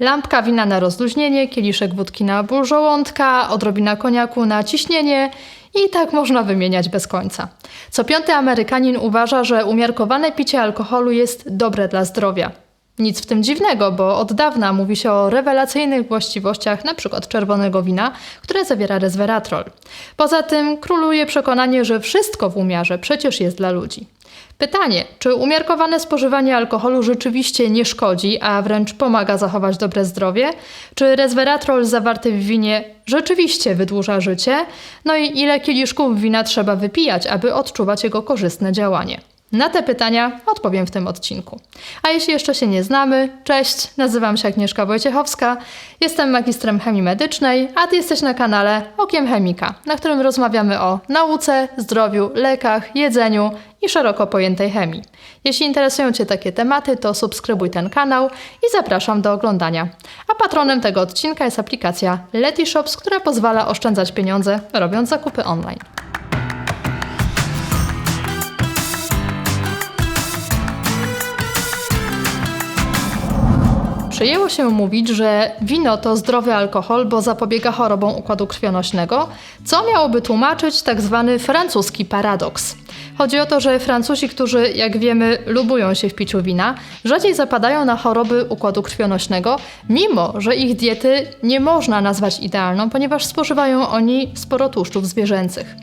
Lampka wina na rozluźnienie, kieliszek wódki na ból żołądka, odrobina koniaku na ciśnienie i tak można wymieniać bez końca. Co piąty Amerykanin uważa, że umiarkowane picie alkoholu jest dobre dla zdrowia. Nic w tym dziwnego, bo od dawna mówi się o rewelacyjnych właściwościach np. czerwonego wina, które zawiera resveratrol. Poza tym króluje przekonanie, że wszystko w umiarze przecież jest dla ludzi. Pytanie, czy umiarkowane spożywanie alkoholu rzeczywiście nie szkodzi, a wręcz pomaga zachować dobre zdrowie? Czy resveratrol zawarty w winie rzeczywiście wydłuża życie? No i ile kieliszków wina trzeba wypijać, aby odczuwać jego korzystne działanie? Na te pytania odpowiem w tym odcinku. A jeśli jeszcze się nie znamy, cześć, nazywam się Agnieszka Wojciechowska, jestem magistrem chemii medycznej, a ty jesteś na kanale Okiem Chemika, na którym rozmawiamy o nauce, zdrowiu, lekach, jedzeniu i szeroko pojętej chemii. Jeśli interesują Cię takie tematy, to subskrybuj ten kanał i zapraszam do oglądania. A patronem tego odcinka jest aplikacja Letyshops, która pozwala oszczędzać pieniądze robiąc zakupy online. Przyjęło się mówić, że wino to zdrowy alkohol, bo zapobiega chorobom układu krwionośnego, co miałoby tłumaczyć tak zwany francuski paradoks. Chodzi o to, że Francuzi, którzy, jak wiemy, lubują się w piciu wina, rzadziej zapadają na choroby układu krwionośnego, mimo że ich diety nie można nazwać idealną, ponieważ spożywają oni sporo tłuszczów zwierzęcych.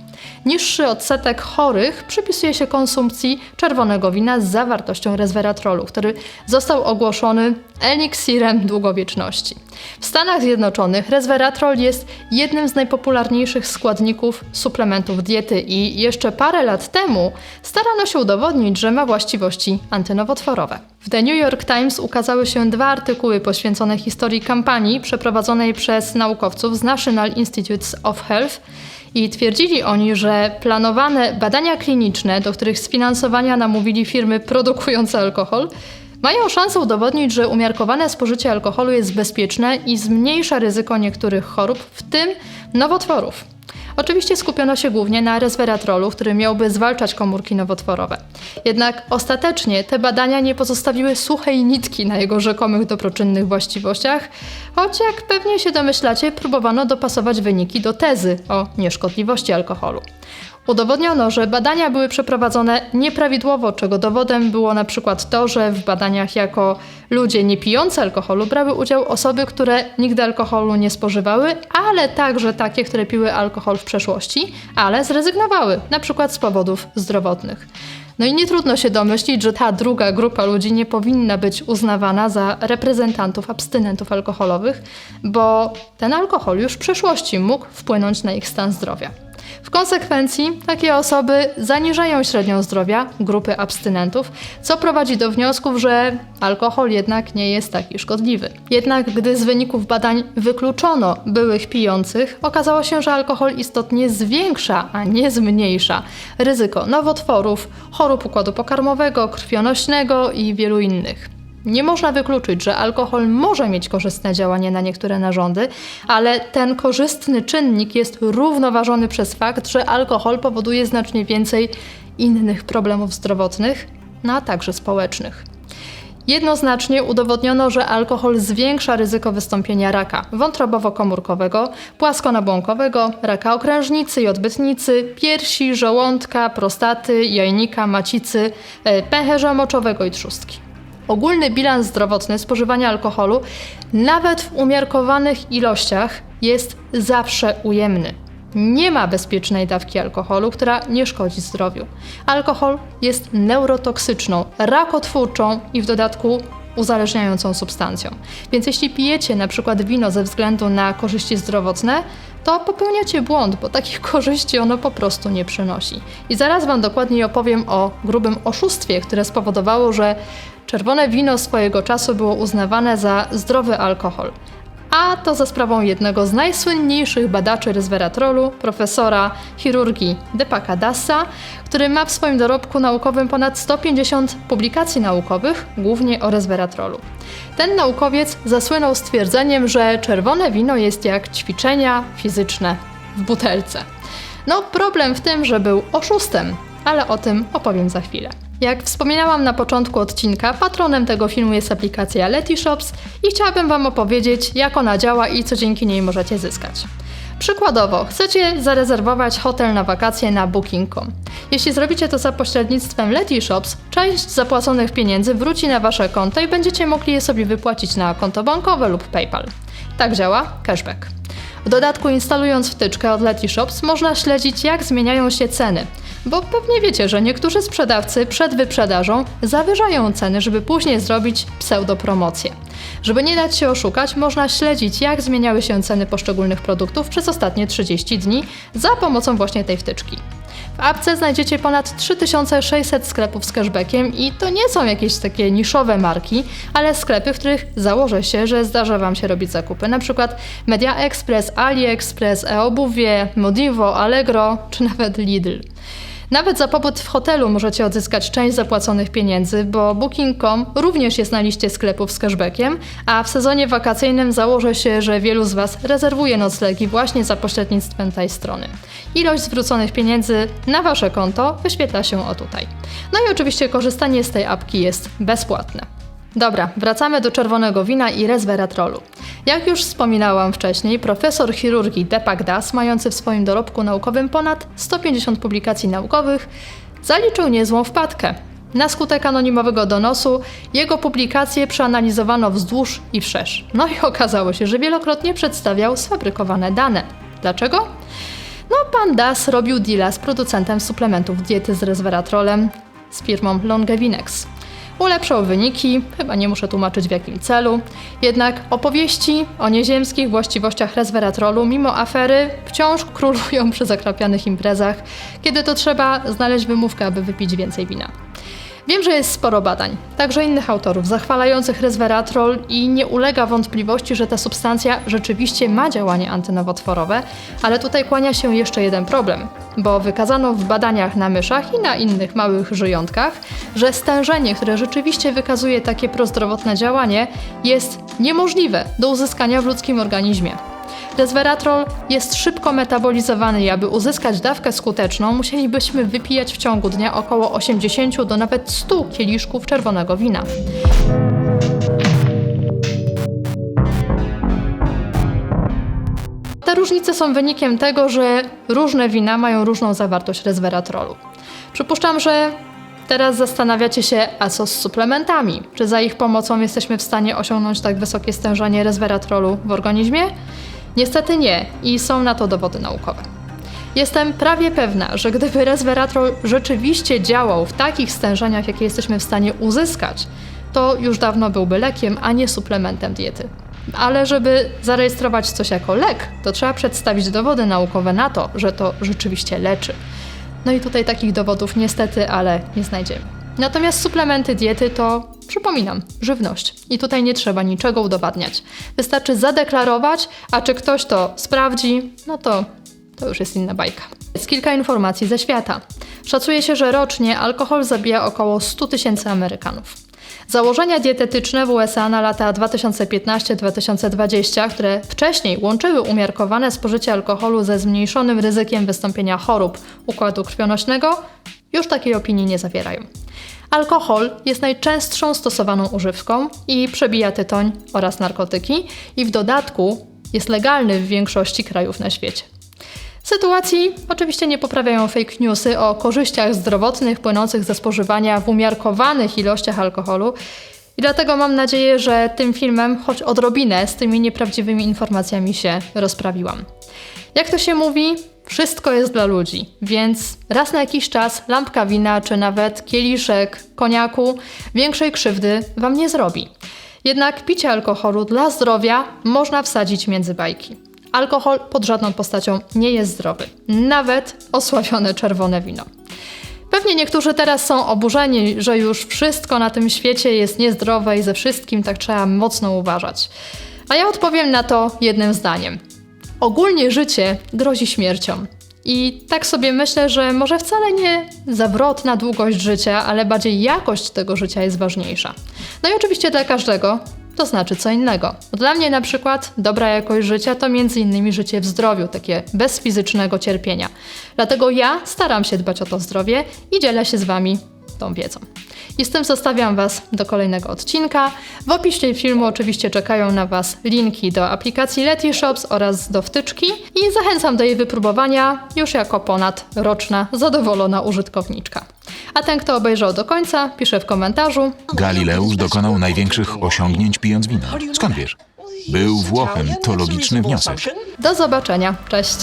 Niższy odsetek chorych przypisuje się konsumpcji czerwonego wina z zawartością resveratrolu, który został ogłoszony eliksirem długowieczności. W Stanach Zjednoczonych resveratrol jest jednym z najpopularniejszych składników suplementów diety i jeszcze parę lat temu starano się udowodnić, że ma właściwości antynowotworowe. W The New York Times ukazały się dwa artykuły poświęcone historii kampanii przeprowadzonej przez naukowców z National Institutes of Health i twierdzili oni, że planowane badania kliniczne, do których sfinansowania namówili firmy produkujące alkohol, mają szansę udowodnić, że umiarkowane spożycie alkoholu jest bezpieczne i zmniejsza ryzyko niektórych chorób, w tym nowotworów. Oczywiście skupiono się głównie na resveratrolu, który miałby zwalczać komórki nowotworowe. Jednak ostatecznie te badania nie pozostawiły suchej nitki na jego rzekomych dobroczynnych właściwościach, choć jak pewnie się domyślacie, próbowano dopasować wyniki do tezy o nieszkodliwości alkoholu. Udowodniono, że badania były przeprowadzone nieprawidłowo, czego dowodem było na przykład to, że w badaniach jako ludzie nie pijący alkoholu brały udział osoby, które nigdy alkoholu nie spożywały, ale także takie, które piły alkohol w przeszłości, ale zrezygnowały, na przykład z powodów zdrowotnych. No i nie trudno się domyślić, że ta druga grupa ludzi nie powinna być uznawana za reprezentantów abstynentów alkoholowych, bo ten alkohol już w przeszłości mógł wpłynąć na ich stan zdrowia. W konsekwencji takie osoby zaniżają średnią zdrowia grupy abstynentów, co prowadzi do wniosków, że alkohol jednak nie jest taki szkodliwy. Jednak gdy z wyników badań wykluczono byłych pijących, okazało się, że alkohol istotnie zwiększa, a nie zmniejsza ryzyko nowotworów, chorób układu pokarmowego, krwionośnego i wielu innych. Nie można wykluczyć, że alkohol może mieć korzystne działanie na niektóre narządy, ale ten korzystny czynnik jest równoważony przez fakt, że alkohol powoduje znacznie więcej innych problemów zdrowotnych, no a także społecznych. Jednoznacznie udowodniono, że alkohol zwiększa ryzyko wystąpienia raka wątrobowo-komórkowego, płaskonabłąkowego, raka okrężnicy i odbytnicy, piersi, żołądka, prostaty, jajnika, macicy, e, pęcherza moczowego i trzustki. Ogólny bilans zdrowotny spożywania alkoholu, nawet w umiarkowanych ilościach, jest zawsze ujemny. Nie ma bezpiecznej dawki alkoholu, która nie szkodzi zdrowiu. Alkohol jest neurotoksyczną, rakotwórczą i w dodatku uzależniającą substancją. Więc jeśli pijecie na przykład wino ze względu na korzyści zdrowotne, to popełniacie błąd, bo takich korzyści ono po prostu nie przynosi. I zaraz Wam dokładniej opowiem o grubym oszustwie, które spowodowało, że czerwone wino swojego czasu było uznawane za zdrowy alkohol. A to za sprawą jednego z najsłynniejszych badaczy resveratrolu, profesora chirurgii Depaka Dassa, który ma w swoim dorobku naukowym ponad 150 publikacji naukowych, głównie o resveratrolu. Ten naukowiec zasłynął stwierdzeniem, że czerwone wino jest jak ćwiczenia fizyczne w butelce. No, problem w tym, że był oszustem, ale o tym opowiem za chwilę. Jak wspominałam na początku odcinka, patronem tego filmu jest aplikacja Letyshops i chciałabym Wam opowiedzieć, jak ona działa i co dzięki niej możecie zyskać. Przykładowo, chcecie zarezerwować hotel na wakacje na Booking.com. Jeśli zrobicie to za pośrednictwem Letyshops, część zapłaconych pieniędzy wróci na Wasze konto i będziecie mogli je sobie wypłacić na konto bankowe lub PayPal. Tak działa cashback. W dodatku instalując wtyczkę od Letyshops można śledzić jak zmieniają się ceny, bo pewnie wiecie, że niektórzy sprzedawcy przed wyprzedażą zawyżają ceny, żeby później zrobić pseudopromocję. Żeby nie dać się oszukać, można śledzić jak zmieniały się ceny poszczególnych produktów przez ostatnie 30 dni za pomocą właśnie tej wtyczki. W apce znajdziecie ponad 3600 sklepów z cashbackiem i to nie są jakieś takie niszowe marki, ale sklepy, w których założę się, że zdarza Wam się robić zakupy, na przykład Media Express, AliExpress, eObuwie, Modivo, Allegro czy nawet Lidl. Nawet za pobyt w hotelu możecie odzyskać część zapłaconych pieniędzy, bo Booking.com również jest na liście sklepów z cashbackiem, a w sezonie wakacyjnym założę się, że wielu z Was rezerwuje noclegi właśnie za pośrednictwem tej strony. Ilość zwróconych pieniędzy na Wasze konto wyświetla się o tutaj. No i oczywiście korzystanie z tej apki jest bezpłatne. Dobra, wracamy do czerwonego wina i resveratrolu. Jak już wspominałam wcześniej, profesor chirurgii Deepak Das, mający w swoim dorobku naukowym ponad 150 publikacji naukowych, zaliczył niezłą wpadkę. Na skutek anonimowego donosu jego publikacje przeanalizowano wzdłuż i wszerz. No i okazało się, że wielokrotnie przedstawiał sfabrykowane dane. Dlaczego? No, pan Das robił deala z producentem suplementów diety z resveratrolem, z firmą Longevinex. Ulepszał wyniki, chyba nie muszę tłumaczyć w jakim celu. Jednak opowieści o nieziemskich właściwościach resveratrolu mimo afery wciąż królują przy zakrapianych imprezach, kiedy to trzeba znaleźć wymówkę, aby wypić więcej wina. Wiem, że jest sporo badań, także innych autorów, zachwalających resveratrol i nie ulega wątpliwości, że ta substancja rzeczywiście ma działanie antynowotworowe, ale tutaj kłania się jeszcze jeden problem, bo wykazano w badaniach na myszach i na innych małych żyjątkach, że stężenie, które rzeczywiście wykazuje takie prozdrowotne działanie, jest niemożliwe do uzyskania w ludzkim organizmie. Resveratrol jest szybko metabolizowany i aby uzyskać dawkę skuteczną, musielibyśmy wypijać w ciągu dnia około 80 do nawet 100 kieliszków czerwonego wina. Te różnice są wynikiem tego, że różne wina mają różną zawartość resveratrolu. Przypuszczam, że teraz zastanawiacie się, a co z suplementami? Czy za ich pomocą jesteśmy w stanie osiągnąć tak wysokie stężenie resveratrolu w organizmie? Niestety nie i są na to dowody naukowe. Jestem prawie pewna, że gdyby resveratrol rzeczywiście działał w takich stężeniach, jakie jesteśmy w stanie uzyskać, to już dawno byłby lekiem, a nie suplementem diety. Ale żeby zarejestrować coś jako lek, to trzeba przedstawić dowody naukowe na to, że to rzeczywiście leczy. No i tutaj takich dowodów niestety, ale nie znajdziemy. Natomiast suplementy diety to, przypominam, żywność. I tutaj nie trzeba niczego udowadniać. Wystarczy zadeklarować, a czy ktoś to sprawdzi, no to to już jest inna bajka. Jest kilka informacji ze świata. Szacuje się, że rocznie alkohol zabija około 100 tysięcy Amerykanów. Założenia dietetyczne w USA na lata 2015-2020, które wcześniej łączyły umiarkowane spożycie alkoholu ze zmniejszonym ryzykiem wystąpienia chorób układu krwionośnego, już takiej opinii nie zawierają. Alkohol jest najczęstszą stosowaną używką i przebija tytoń oraz narkotyki, i w dodatku jest legalny w większości krajów na świecie. Sytuacji oczywiście nie poprawiają fake newsy o korzyściach zdrowotnych płynących ze spożywania w umiarkowanych ilościach alkoholu. I dlatego mam nadzieję, że tym filmem choć odrobinę z tymi nieprawdziwymi informacjami się rozprawiłam. Jak to się mówi, wszystko jest dla ludzi, więc raz na jakiś czas lampka wina czy nawet kieliszek koniaku większej krzywdy wam nie zrobi. Jednak picie alkoholu dla zdrowia można wsadzić między bajki. Alkohol pod żadną postacią nie jest zdrowy, nawet osławione czerwone wino. Pewnie niektórzy teraz są oburzeni, że już wszystko na tym świecie jest niezdrowe i ze wszystkim tak trzeba mocno uważać. A ja odpowiem na to jednym zdaniem. Ogólnie życie grozi śmiercią. I tak sobie myślę, że może wcale nie zawrotna długość życia, ale bardziej jakość tego życia jest ważniejsza. No i oczywiście dla każdego to znaczy co innego. Dla mnie na przykład dobra jakość życia to między innymi życie w zdrowiu, takie bez fizycznego cierpienia. Dlatego ja staram się dbać o to zdrowie i dzielę się z Wami tą wiedzą. I z tym zostawiam Was do kolejnego odcinka. W opisie filmu oczywiście czekają na Was linki do aplikacji Letyshops oraz do wtyczki i zachęcam do jej wypróbowania już jako ponad roczna zadowolona użytkowniczka. A ten, kto obejrzał do końca, pisze w komentarzu. Galileusz dokonał największych osiągnięć pijąc wino. Skąd wiesz? Był Włochem, to logiczny wniosek. Do zobaczenia. Cześć.